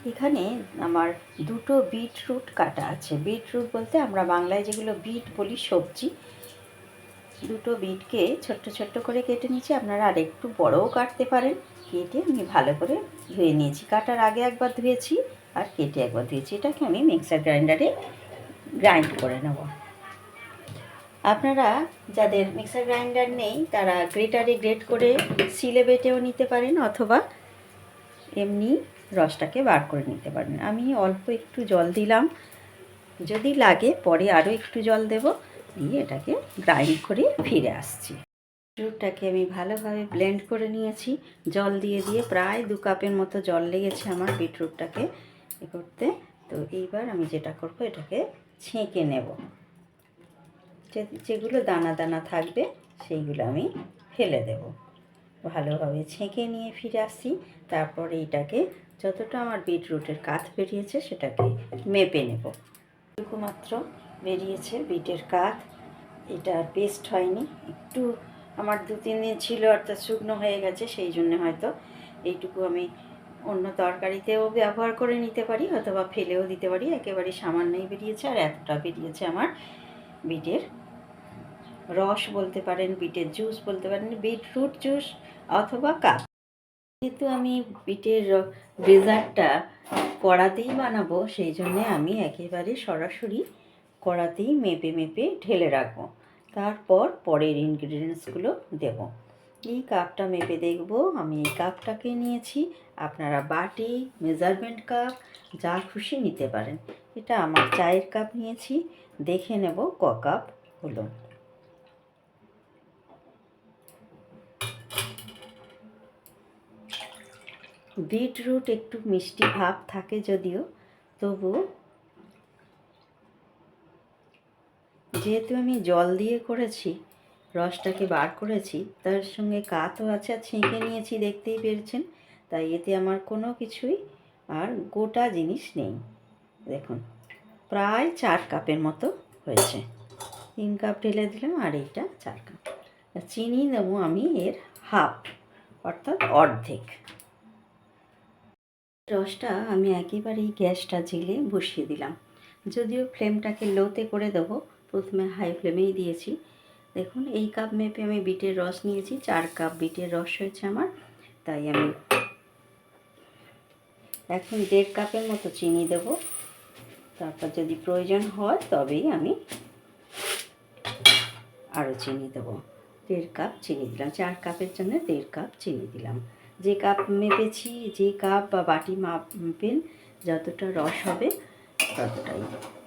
এখানে আমার দুটো বিটরুট কাটা আছে। বিটরুট বলতে আমরা বাংলায় যেগুলো বিট বলি, সবজি, দুটো বিটকে ছোট্ট ছোট্ট করে কেটে নিয়েছি। আপনারা আর একটু বড়ও কাটতে পারেন। কেটে আমি ভালো করে ধুয়ে নিয়েছি। কাটার আগে একবার ধুয়েছি আর কেটে একবার ধুয়েছি। এটাকে আমি মিক্সার গ্রাইন্ডারে গ্রাইন্ড করে নেব। আপনারা যাদের মিক্সার গ্রাইন্ডার নেই, তারা গ্রেটারে গ্রেট করে সিলে বেটেও নিতে পারেন অথবা এমনি রসটাকে বার করে নিতে পারেন আমি অল্প একটু জল দিলাম। যদি লাগে, পরে আরও একটু জল দেব। দিয়ে এটাকে গ্রাইন্ড করে ফিরে আসছি। বিটরুটটাকে আমি ভালোভাবে ব্লেন্ড করে নিয়েছি। জল দিয়ে দিয়ে প্রায় দু কাপের মতো জল লেগেছে আমার বিটরুটটাকে এ করতে। তো এইবার আমি যেটা করব, এটাকে ছেঁকে নেব। যেগুলো দানা দানা থাকবে, সেইগুলো আমি ফেলে দেব। ভালোভাবে ছেঁকে নিয়ে ফিরে আসছি তারপর এইটাকে যতটা আমার বিটরুটের কাঠ বেরিয়েছে, সেটাকে মেপে নেব। এটুকু মাত্র বেরিয়েছে বিটের কাঠ। এটা পেস্ট হয়নি। একটু আমার দু, তিন দিন ছিল, অর্থাৎ শুকনো হয়ে গেছে, সেই জন্য হয়তো এইটুকু আমি অন্য তরকারিতেও ব্যবহার করে নিতে পারি, অথবা ফেলেও দিতে পারি। একেবারে সামান্যই বেরিয়েছে, আর এতটা বেরিয়েছে আমার বিটের রস বলতে পারেন, বিটের জুস বলতে পারেন বিটরুট জুস অথবা কাপ যেহেতু আমি বিটের ডেজার্টটা কড়াতেই বানাবো, সেই জন্যে আমি একেবারে সরাসরি কড়াতেই মেপে মেপে ঢেলে রাখব। তারপর পরের ইনগ্রিডিয়েন্টসগুলো দেব। এই কাপটা মেপে দেখব। আমি এই কাপটাকে নিয়েছি। আপনারা বাটি মেজারমেন্ট কাপ যা খুশি নিতে পারেন। এটা আমার চায়ের কাপ নিয়েছি। দেখে নেব ক কাপ হলো। বিটরুট একটু মিষ্টি ভাব থাকে যদিও, তবু যেহেতু আমি জল দিয়ে করেছি, রসটাকে বার করেছি, তার সঙ্গে কাতও আছে আর ছেঁকে নিয়েছি, দেখতেই পেরেছেন। তাই এতে আমার কোনো কিছুই আর গোটা জিনিস নেই। দেখুন, প্রায় চার কাপের মতো হয়েছে। তিন কাপ ঢেলে দিলাম আর এইটা চার কাপ। চিনি নেব আমি এর হাফ, অর্থাৎ অর্ধেক। রসটা আমি একেবারেই গ্যাসটা জেলে বসিয়ে দিলাম। যদিও ফ্লেমটাকে লোতে করে দেবো, প্রথমে হাই ফ্লেমেই দিয়েছি। দেখুন, এই কাপ মেপে আমি বিটের রস নিয়েছি, চার কাপ বিটের রস হয়েছে আমার, তাই আমি এখন দেড় কাপের মতো চিনি দেব। তারপর যদি প্রয়োজন হয়, তবেই আমি আরও চিনি দেবো। দেড় কাপ চিনি দিলাম, চার কাপের জন্য দেড় কাপ চিনি দিলাম। যে কাপ মেপেছি, যে কাপ বা বাটি মাপেন যতটা রস হবে ততটাই।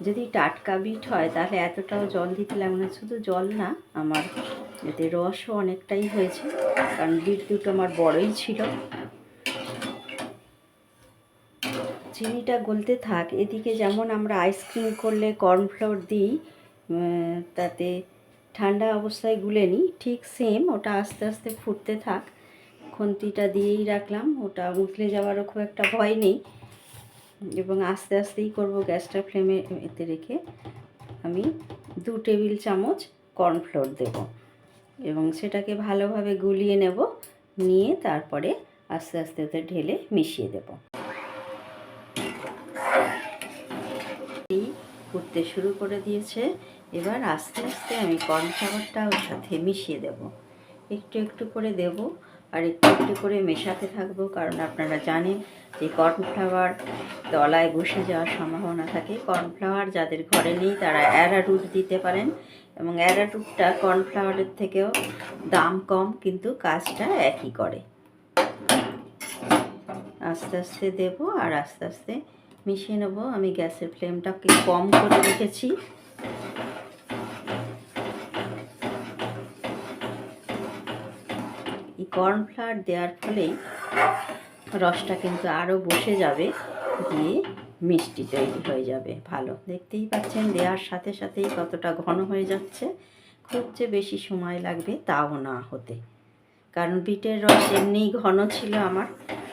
যদি টাটকা বিট হয়, তাহলে এতটাও জল দিতে লাগবে না। শুধু জল না, আমার এতে রসও অনেকটাই হয়েছে, কারণ বিট দুটো আমার বড়ই ছিল। চিনিটা গলতে থাক, এদিকে যেমন আমরা আইসক্রিম করলে কর্নফ্লোর দিই তাতে ঠান্ডা অবস্থায় গুলে নিই, ঠিক সেম ওটা আস্তে আস্তে ফুটতে থাক। খুন্তিটা দিয়েই রাখলাম। ওটা উতলে যাওয়ারও খুব একটা ভয় নেই। এবং আস্তে আস্তেই করব গ্যাসটা ফ্লেমে এতে রেখে আমি দু টেবিল চামচ কর্নফ্লোর দেব। এবং সেটাকে ভালোভাবে গুলিয়ে নেব, নিয়ে তারপরে আস্তে আস্তে ওতে ঢেলে মিশিয়ে দেব। এই ফুটতে শুরু করে দিয়েছে। এবার আস্তে আস্তে আমি কর্নফ্লাওয়ারটা ওর সাথে মিশিয়ে দেব। একটু একটু করে দেব। আর একটু একটু করে মেশাতে থাকব, কারণ আপনারা জানেন যে কর্নফ্লাওয়ার তলায় বসে যাওয়ার সম্ভাবনা থাকে। কর্নফ্লাওয়ার যাদের ঘরে নেই, তারা অ্যারারুট দিতে পারেন এবং অ্যারারুটটা কর্নফ্লাওয়ারের থেকেও দাম কম, কিন্তু কাজটা একই করে। আস্তে আস্তে দেব আর আস্তে আস্তে মিশিয়ে নেব। আমি গ্যাসের ফ্লেমটাকে কম করে রেখেছি। কর্নফ্লাওয়ার দেওয়ার ফলেই রসটা কিন্তু আরও বসে যাবে, দিয়ে মিষ্টি তৈরি হয়ে যাবে। ভালো, দেখতেই পাচ্ছেন, দেওয়ার সাথে সাথেই কতটা ঘন হয়ে যাচ্ছে। খুব যে বেশি সময় লাগবে তাও না হতে। কারণ বিটের রস এমনিই ঘন ছিল আমার,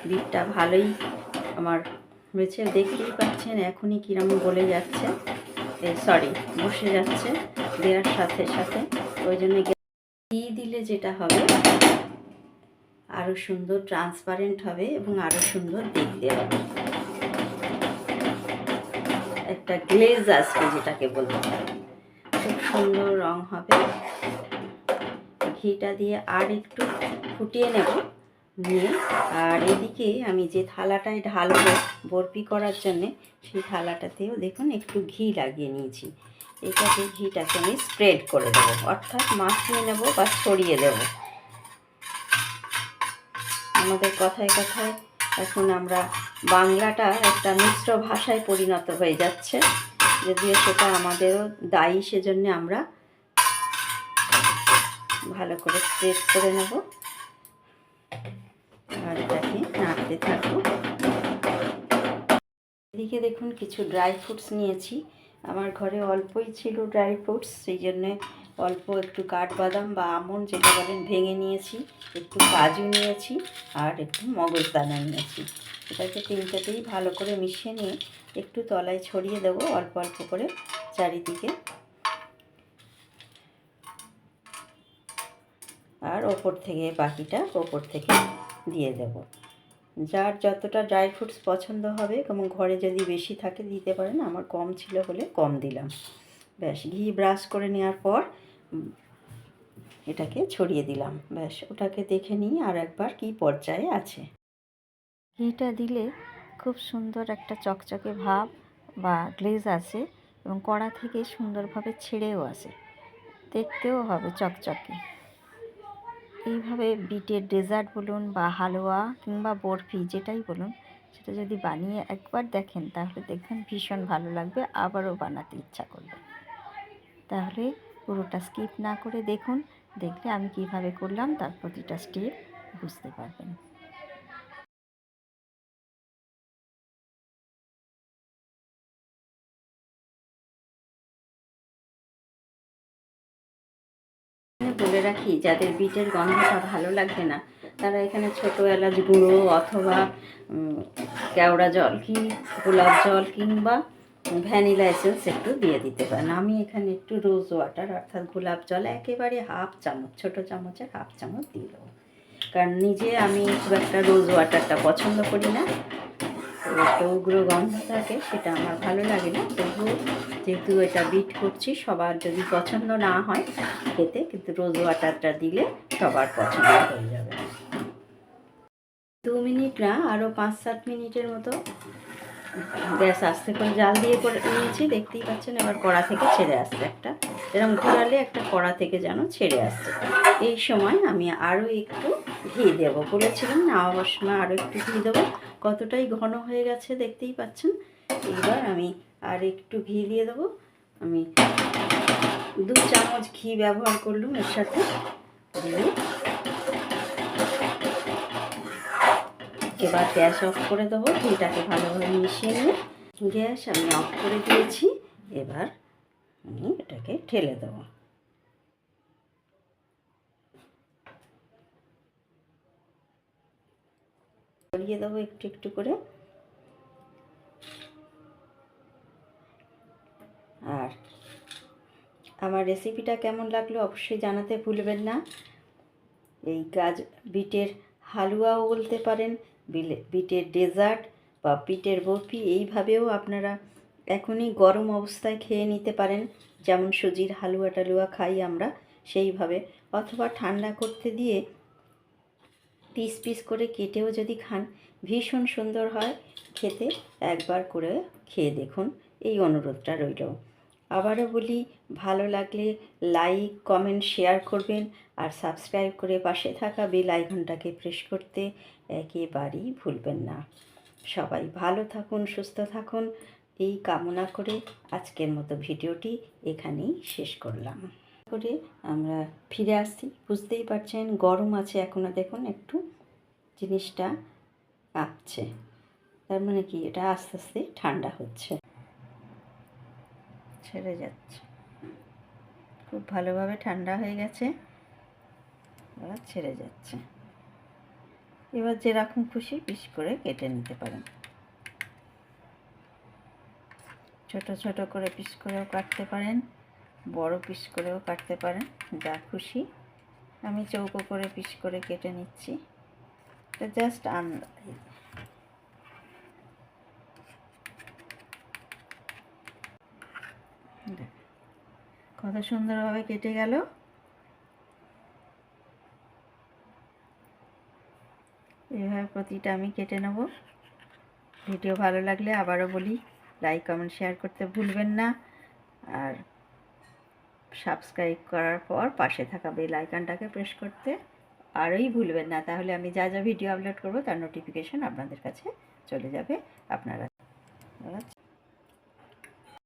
বিটটা ভালোই আমার হয়েছে দেখতেই পাচ্ছেন, এখনই কিরম গলে যাচ্ছে। সরি, বসে যাচ্ছে দেওয়ার সাথে সাথে। ওই জন্য ঘি দিলে যেটা হবে আরও সুন্দর ট্রান্সপারেন্ট হবে এবং আরও সুন্দর দেখতে হবে। একটা গ্লেজ আসবে যেটাকে বলতে খুব সুন্দর রং হবে। ঘিটা দিয়ে আর একটু ফুটিয়ে নেব নিয়ে। আর এদিকে আমি যে থালাটায় ঢালবো বরফি করার জন্যে, সেই থালাটাতেও দেখুন একটু ঘি লাগিয়ে নিয়েছি। এটাকে ঘিটাকে আমি স্প্রেড করে দেবো। অর্থাৎ মাখিয়ে নেব বা ছড়িয়ে দেব। আমাদের কথায় কথায় এখন আমরা বাংলাটা একটা মিশ্র ভাষায় পরিণত হয়ে যাচ্ছে। যদিও সেটা আমাদেরও দায়ী সেজন্য আমরা ভালো করে স্প্রেড করে নেব। আর এটাকে নাড়তে থাকব এদিকে দেখুন, কিছু ড্রাই ফ্রুটস নিয়েছি। আমার ঘরে অল্পই ছিল ড্রাই ফ্রুটস সেই জন্যে অল্প একটু কাঠবাদাম বা আমন যেটা বলেন ভেঙে নিয়েছি, একটু কাজু নিয়েছি আর একটু মগজদানা নিয়েছি। এটাকে তিনটাতেই ভালো করে মিশিয়ে নিয়ে একটু তলায় ছড়িয়ে দেবো, অল্প অল্প করে চারিদিকে। আর ওপর থেকে, বাকিটা ওপর থেকে দিয়ে দেব। যার যতটা ড্রাই ফ্রুটস পছন্দ হবে, এবং ঘরে যদি বেশি থাকে, দিতে পারেন, আমার কম ছিল বলে কম দিলাম। ব্যাস, ঘি ব্রাশ করে নেওয়ার পর এটাকে ছড়িয়ে দিলাম। ব্যাস, ওটাকে দেখে নিই আর একবার কি পর্যায়ে আছে। ঘিটা দিলে খুব সুন্দর একটা চকচকে ভাব বা গ্লেজ আসে এবং কড়া থেকে সুন্দরভাবে ছেড়েও আসে। দেখতেও হবে চকচকে। এইভাবে বিটের ডেজার্ট বলুন বা হালুয়া কিংবা বরফি যেটাই বলুন, সেটা যদি বানিয়ে একবার দেখেন, তাহলে দেখবেন ভীষণ ভালো লাগবে, আবারও বানাতে ইচ্ছা করবে। তাহলে পুরোটা স্কিপ না করে দেখুন, দেখলে আমি কীভাবে করলাম তার প্রতিটা স্টেপ বুঝতে পারবেন। বলে রাখি, যাদের বিটের গন্ধটা ভালো লাগবে না, তারা এখানে ছোট এলাচ গুঁড়ো অথবা কেওড়া জল কি, গোলাপ জল কিংবা ভ্যানিলা এসেন্স একটু দিয়ে দিতে পারেন। আমি এখানে একটু রোজ ওয়াটার অর্থাৎ গোলাপ জল একেবারে হাফ চামচ, ছোটো চামচের হাফ চামচ দিয়ে দেবো। কারণ নিজে আমি খুব একটা রোজ ওয়াটারটা পছন্দ করি না। একটা উগ্র গন্ধ থাকে, সেটা আমার ভালো লাগে না। তবুও যেহেতু এটা বিট করছি, সবার যদি পছন্দ না হয় খেতে, কিন্তু রোজ ওয়াটারটা দিলে সবার পছন্দ হয়ে যাবে। দু মিনিট না আরও পাঁচ সাত মিনিটের মতো গ্যাস আস্তে করে জাল দিয়ে করে নিয়েছি। দেখতেই পাচ্ছেন, এবার কড়া থেকে ছেড়ে আসছে একটা। এরকম ঘোরালে একটা কড়া থেকে যেন ছেড়ে আসছে। এই সময় আমি আরও একটু ঘি দেবো। বলেছিলাম নামাবার সময় আরও একটু ঘি দেবো। কতটাই ঘন হয়ে গেছে দেখতেই পাচ্ছেন। এইবার আমি আর একটু ঘি দিয়ে দেবো। আমি দু চামচ ঘি ব্যবহার করলাম এর সাথে। দিয়ে এবার গ্যাস অফ করে দেবো, ঘিটাকে ভালোভাবে মিশিয়ে নিয়ে গ্যাস আমি অফ করে দিয়েছি, এবার আমি এটাকে ঠেলে দেবো। ছড়িয়ে দেবো একটু একটু করে। আর আমার রেসিপিটা কেমন লাগল অবশ্যই জানাতে ভুলবেন না। এই গাজ বিটের হালুয়াও বলতে পারেন বিটের ডেজার্ট বা পিটের বরফি, এইভাবেও আপনারা এখনই গরম অবস্থায় খেয়ে নিতে পারেন। যেমন সুজির হালুয়া টালুয়া খাই আমরা সেইভাবে। অথবা ঠান্ডা করতে দিয়ে পিস পিস করে কেটেও যদি খান, ভীষণ সুন্দর হয়। খেতে একবার করে খেয়ে দেখুন। এই অনুরোধটা রইল। আবারও বলি, ভালো লাগলে লাইক কমেন্ট শেয়ার করবেন আর সাবস্ক্রাইব করে পাশে থাকা বেল আইকনটাকে প্রেস করতে একেবারেই ভুলবেন না। সবাই ভালো থাকুন, সুস্থ থাকুন। এই কামনা করে আজকের মতো ভিডিওটি এখানেই শেষ করলাম। করে আমরা ফিরে আসছি। বুঝতেই পারছেন, গরম আছে এখনও দেখুন, একটু জিনিসটা কাঁপছে। তার মানে কি? এটা আস্তে আস্তে ঠান্ডা হচ্ছে। ছেড়ে যাচ্ছে। খুব ভালোভাবে ঠান্ডা হয়ে গেছে, এবার ছেড়ে যাচ্ছে। এবার যেরকম খুশি পিস করে কেটে নিতে পারেন। ছোট ছোট করে পিস করেও কাটতে পারেন, বড় পিস করেও কাটতে পারেন, যা খুশি। আমি চৌকো করে পিস করে কেটে নিচ্ছি। এটা জাস্ট আন কত সুন্দরভাবে কেটে গেল। এভাবে প্রতিটা আমি কেটে নেব। ভিডিও ভালো লাগলে আবারও বলি লাইক কমেন্ট শেয়ার করতে ভুলবেন না। আর সাবস্ক্রাইব করার পর পাশে থাকা বেল আইকনটাকে প্রেস করতে আরই ভুলবেন না। তাহলে আমি যা যা ভিডিও আপলোড করব তার নোটিফিকেশন আপনাদের কাছে চলে যাবে। আপনারা